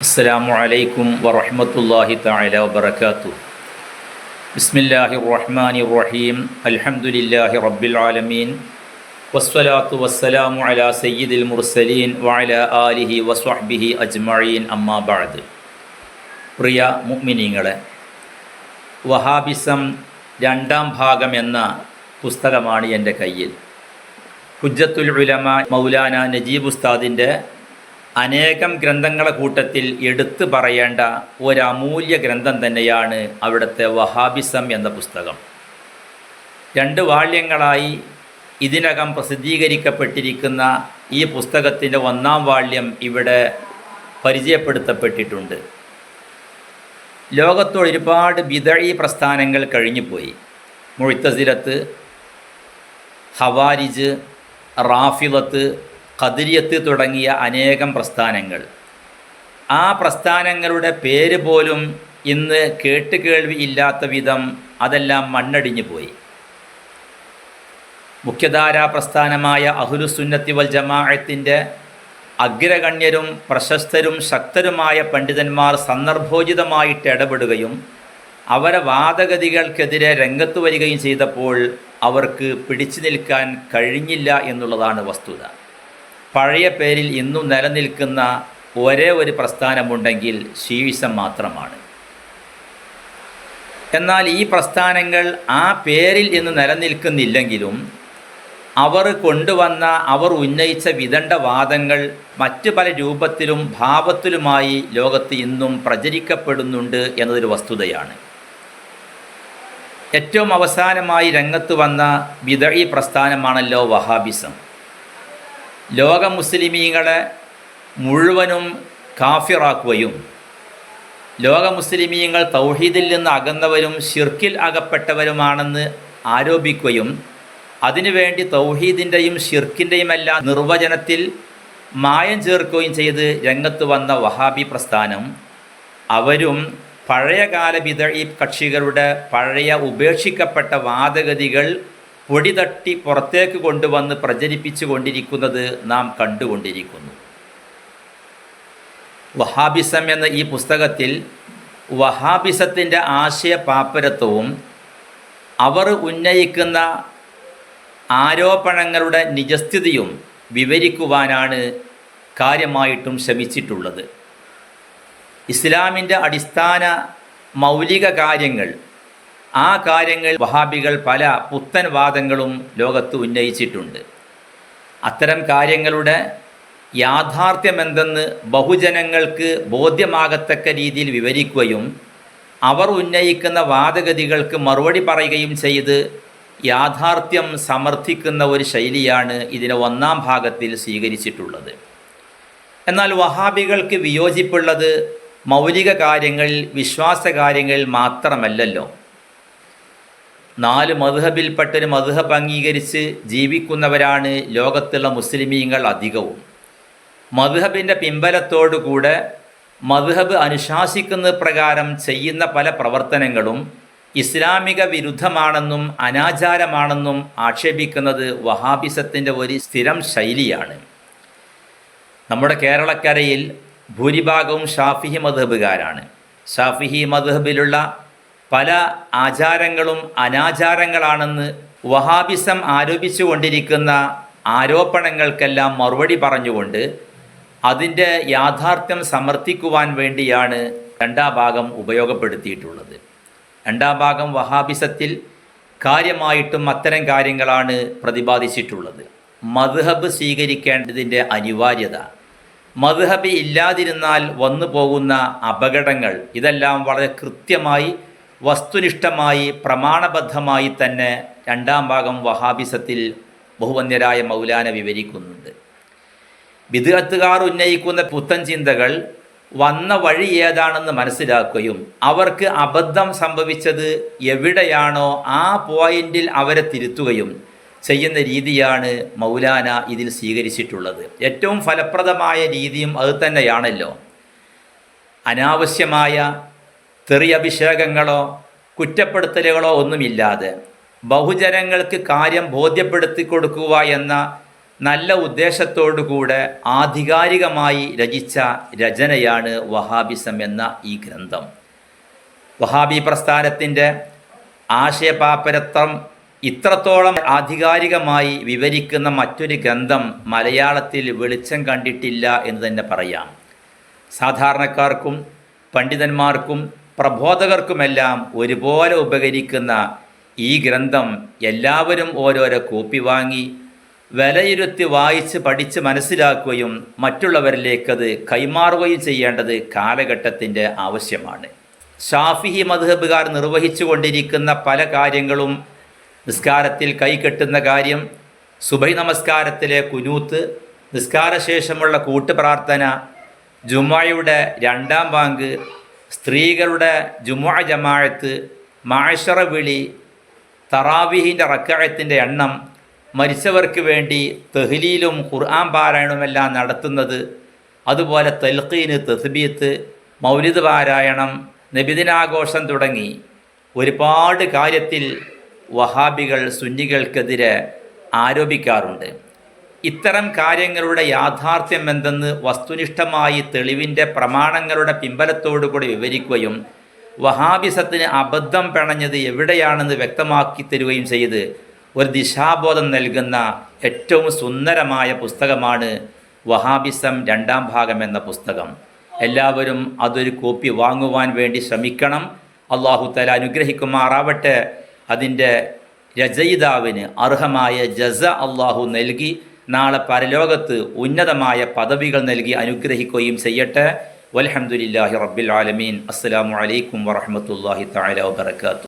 അസ്സാമു അലൈക്കും വറഹമത്തല്ലാഹി തല വബർക്കാത്തു ബിസ്മില്ലാഹി റഹ്മാനി റഹീം അൽഹമുല്ലാഹി റബ്ബിൽ ആലമീൻ. വസ്വലാത്തു വസ്സലാമു അല സയ്യിദിൽ മുർസലീൻ വഅല ആലിഹി വസ്വഹ്ബിഹി അജ്മഈൻ. അമ്മാബാദ് പ്രിയ മുഅ്മിനീങ്ങളെ വഹാബിസം രണ്ടാം ഭാഗം എന്ന പുസ്തകമാണ് എന്റെ കയ്യിൽ. ഹുജ്ജത്തുൽ ഉലമ മൗലാന നജീബ് ഉസ്താദിന്റെ അനേകം ഗ്രന്ഥങ്ങളെ കൂട്ടത്തിൽ എടുത്തു പറയേണ്ട ഒരു അമൂല്യ ഗ്രന്ഥം തന്നെയാണ് അവിടുത്തെ വഹാബിസം എന്ന പുസ്തകം. രണ്ട് വാള്യങ്ങളായി ഇതിനകം പ്രസിദ്ധീകരിക്കപ്പെട്ടിരിക്കുന്ന ഈ പുസ്തകത്തിന്റെ ഒന്നാം വാള്യം ഇവിടെ പരിചയപ്പെടുത്തപ്പെട്ടിട്ടുണ്ട്. ലോകത്ത് ഒരുപാട് ബിതഴി പ്രസ്ഥാനങ്ങൾ കഴിഞ്ഞുപോയി. മുഴുത്തസിലത്ത് ഹവാരിജ് റാഫിലത്ത് ഖദിരിയത്ത് തുടങ്ങിയ അനേകം പ്രസ്ഥാനങ്ങൾ. ആ പ്രസ്ഥാനങ്ങളുടെ പേര് പോലും ഇന്ന് കേട്ടുകേൾവി ഇല്ലാത്ത വിധം അതെല്ലാം മണ്ണടിഞ്ഞു പോയി. മുഖ്യധാരാ പ്രസ്ഥാനമായ അഹുലുസുന്നത്തി വൽ ജമാഅത്തിന്റെ അഗ്രഗണ്യരും പ്രശസ്തരും ശക്തരുമായ പണ്ഡിതന്മാർ സന്ദർഭോചിതമായിട്ട് ഇടപെടുകയും അവരെ വാദഗതികൾക്കെതിരെ രംഗത്ത് വരികയും ചെയ്തപ്പോൾ അവർക്ക് പിടിച്ചു നിൽക്കാൻ കഴിഞ്ഞില്ല എന്നുള്ളതാണ് വസ്തുത. പഴയ പേരിൽ ഇന്നും നിലനിൽക്കുന്ന ഒരേ ഒരു പ്രസ്ഥാനമുണ്ടെങ്കിൽ ശീഴ്സം മാത്രമാണ്. എന്നാൽ ഈ പ്രസ്ഥാനങ്ങൾ ആ പേരിൽ ഇന്ന് നിലനിൽക്കുന്നില്ലെങ്കിലും അവർ കൊണ്ടുവന്ന അവർ ഉന്നയിച്ച വിദണ്ഡ വാദങ്ങൾ മറ്റു പല രൂപത്തിലും ഭാവത്തിലുമായി ലോകത്ത് ഇന്നും പ്രചരിക്കപ്പെടുന്നുണ്ട് എന്നതൊരു വസ്തുതയാണ്. ഏറ്റവും അവസാനമായി രംഗത്ത് വന്ന വിദഴി പ്രസ്ഥാനമാണല്ലോ വഹാബിസം. ലോക മുസ്ലിമീങ്ങളെ മുഴുവനും കാഫിറാക്കുകയും ലോക മുസ്ലിമീങ്ങൾ തൗഹീദിൽ നിന്ന് അകന്നവരും ഷിർക്കിൽ അകപ്പെട്ടവരുമാണെന്ന് ആരോപിക്കുകയും അതിനുവേണ്ടി തൗഹീദിന്റെയും ഷിർക്കിന്റെയും എല്ലാം നിർവചനത്തിൽ മായം ചേർക്കുകയും ചെയ്ത് രംഗത്ത് വന്ന വഹാബി പ്രസ്ഥാനം അവരും പഴയകാല വിതഴി കക്ഷികളുടെ പഴയ ഉപേക്ഷിക്കപ്പെട്ട വാദഗതികൾ പൊടി തട്ടി പുറത്തേക്ക് കൊണ്ടുവന്ന് പ്രചരിപ്പിച്ചു കൊണ്ടിരിക്കുന്നത് നാം കണ്ടുകൊണ്ടിരിക്കുന്നു. വഹാബിസം എന്ന ഈ പുസ്തകത്തിൽ വഹാബിസത്തിന്റെ ആശയ പാപ്പരത്വവും അവർ ഉന്നയിക്കുന്ന ആരോപണങ്ങളുടെ നിജസ്ഥിതിയും വിവരിക്കുവാനാണ് കാര്യമായിട്ടും ശ്രമിച്ചിട്ടുള്ളത്. ഇസ്ലാമിന്റെ അടിസ്ഥാന മൗലിക കാര്യങ്ങൾ ആ കാര്യങ്ങൾ വഹാബികൾ പല പുത്തൻ വാദങ്ങളും ലോകത്ത് ഉന്നയിച്ചിട്ടുണ്ട്. അത്തരം കാര്യങ്ങളുടെ യാഥാർത്ഥ്യമെന്തെന്ന് ബഹുജനങ്ങൾക്ക് ബോധ്യമാകത്തക്ക രീതിയിൽ വിവരിക്കുകയും അവർ ഉന്നയിക്കുന്ന വാദഗതികൾക്ക് മറുപടി പറയുകയും ചെയ്ത് യാഥാർത്ഥ്യം സമർത്ഥിക്കുന്ന ഒരു ശൈലിയാണ് ഇതിനെ ഒന്നാം ഭാഗത്തിൽ സ്വീകരിച്ചിട്ടുള്ളത്. എന്നാൽ വഹാബികൾക്ക് വിയോജിപ്പുള്ളത് മൗലിക കാര്യങ്ങൾ വിശ്വാസ കാര്യങ്ങൾ മാത്രമല്ലല്ലോ. നാല് മധുഹബിൽപ്പെട്ടൊരു മധുഹബ് അംഗീകരിച്ച് ജീവിക്കുന്നവരാണ് ലോകത്തുള്ള മുസ്ലിമീങ്ങൾ അധികവും. മധുഹബിന്റെ പിമ്പലത്തോടുകൂടെ മധുഹബ് അനുശാസിക്കുന്ന പ്രകാരം ചെയ്യുന്ന പല പ്രവർത്തനങ്ങളും ഇസ്ലാമിക വിരുദ്ധമാണെന്നും അനാചാരമാണെന്നും ആക്ഷേപിക്കുന്നത് വഹാബിസത്തിന്റെ ഒരു സ്ഥിരം ശൈലിയാണ്. നമ്മുടെ കേരളക്കരയിൽ ഭൂരിഭാഗവും ഷാഫിഹി മധുബുകാരാണ് ഷാഫിഹി മധബിലുള്ള പല ആചാരങ്ങളും അനാചാരങ്ങളാണെന്ന് വഹാബിസം ആരോപിച്ചു കൊണ്ടിരിക്കുന്ന ആരോപണങ്ങൾക്കെല്ലാം മറുപടി പറഞ്ഞുകൊണ്ട് അതിന്റെ യാഥാർത്ഥ്യം സമർത്ഥിക്കുവാൻ വേണ്ടിയാണ് രണ്ടാം ഭാഗം ഉപയോഗപ്പെടുത്തിയിട്ടുള്ളത്. രണ്ടാം ഭാഗം വഹാബിസത്തിൽ കാര്യമായിട്ടും അത്തരം കാര്യങ്ങളാണ് പ്രതിപാദിച്ചിട്ടുള്ളത്. മദ്ഹബ് സ്വീകരിക്കേണ്ടതിന്റെ അനിവാര്യത. മദ്ഹബ് ഇല്ലാതിരുന്നാൽ വന്നു പോകുന്ന അപകടങ്ങൾ ഇതെല്ലാം വളരെ കൃത്യമായി വസ്തുനിഷ്ഠമായി പ്രമാണബദ്ധമായി തന്നെ രണ്ടാം ഭാഗം വഹാബിസത്തിൽ ബഹുവന്യരായ മൗലാന വിവരിക്കുന്നുണ്ട്. വിദഗത്തുകാർ ഉന്നയിക്കുന്ന പുത്തൻ ചിന്തകൾ വന്ന വഴി ഏതാണെന്ന് മനസ്സിലാക്കുകയും അവർക്ക് അബദ്ധം സംഭവിച്ചത് എവിടെയാണോ ആ പോയിന്റിൽ അവരെ തിരുത്തുകയും ചെയ്യുന്ന രീതിയാണ് മൗലാന ഇതിൽ സ്വീകരിച്ചിട്ടുള്ളത്. ഏറ്റവും ഫലപ്രദമായ രീതിയും അത് തന്നെയാണല്ലോ. അനാവശ്യമായ തെറിയഭിഷേകങ്ങളോ കുറ്റപ്പെടുത്തലുകളോ ഒന്നുമില്ലാതെ ബഹുജനങ്ങൾക്ക് കാര്യം ബോധ്യപ്പെടുത്തി കൊടുക്കുക എന്ന നല്ല ഉദ്ദേശത്തോടു കൂടെ ആധികാരികമായി രചിച്ച രചനയാണ് വഹാബിസം എന്ന ഈ ഗ്രന്ഥം. വഹാബി പ്രസ്ഥാനത്തിന്റെ ആശയപാപ്പരത്വം ഇത്രത്തോളം ആധികാരികമായി വിവരിക്കുന്ന മറ്റൊരു ഗ്രന്ഥം മലയാളത്തിൽ വെളിച്ചം കണ്ടിട്ടില്ല എന്ന് തന്നെ പറയാം. സാധാരണക്കാർക്കും പണ്ഡിതന്മാർക്കും പ്രബോധകർക്കുമെല്ലാം ഒരുപോലെ ഉപകരിക്കുന്ന ഈ ഗ്രന്ഥം എല്ലാവരും ഓരോരോ കോപ്പി വാങ്ങി വിലയിരുത്തി വായിച്ച് പഠിച്ച് മനസ്സിലാക്കുകയും മറ്റുള്ളവരിലേക്കത് കൈമാറുകയും ചെയ്യേണ്ടത് കാലഘട്ടത്തിന്റെ ആവശ്യമാണ്. ഷാഫിഹി മധുഹബുകാർ നിർവഹിച്ചു കൊണ്ടിരിക്കുന്ന പല കാര്യങ്ങളും നിസ്കാരത്തിൽ കൈകെട്ടുന്ന കാര്യം സുബൈ നമസ്കാരത്തിലെ കുനൂത്ത് നിസ്കാരശേഷമുള്ള കൂട്ടുപ്രാർത്ഥന ജുമായുടെ രണ്ടാം ബാങ്ക് സ്ത്രീകളുടെ ജുമാ ജമാഴത്ത് മാഷറ വിളി തറാവിഹിന്റെ റക്കായത്തിന്റെ എണ്ണം മരിച്ചവർക്ക് വേണ്ടി തെഹ്ലീലും ഖുർആൻ പാരായണവുമെല്ലാം നടത്തുന്നത് അതുപോലെ തൽഖീന് തസ്ബീത്ത് മൗലിദ് പാരായണം നബിദിനാഘോഷം തുടങ്ങി. ഒരുപാട് കാര്യത്തിൽ വഹാബികൾ സുന്നികൾക്കെതിരെ ആരോപിക്കാറുണ്ട്. ഇത്തരം കാര്യങ്ങളുടെ യാഥാർത്ഥ്യം എന്തെന്ന് വസ്തുനിഷ്ഠമായി തെളിവിന്റെ പ്രമാണങ്ങളുടെ പിമ്പലത്തോടുകൂടി വിവരിക്കുകയും വഹാബിസത്തിന് അബദ്ധം പിണഞ്ഞത് എവിടെയാണെന്ന് വ്യക്തമാക്കി തരുകയും ചെയ്ത് ഒരു ദിശാബോധം നൽകുന്ന ഏറ്റവും സുന്ദരമായ പുസ്തകമാണ് വഹാബിസം രണ്ടാം ഭാഗം എന്ന പുസ്തകം. എല്ലാവരും അതൊരു കോപ്പി വാങ്ങുവാൻ വേണ്ടി ശ്രമിക്കണം. അള്ളാഹു തല അനുഗ്രഹിക്കുമാറാവട്ടെ. അതിന്റെ രചയിതാവിന് അർഹമായ ജസ അള്ളാഹു നൽകി. നാളെ പരലോകത്ത് ഉന്നതമായ പദവികൾ നൽകി അനുഗ്രഹിക്കുകയും ചെയ്യട്ടെ. വലഹമുല്ലാഹി റബ്ബിൽ ആലമീൻ. അസ്സാം വലൈക്കും വറഹമത്തല്ലാഹി താല വബറകാതുഹു.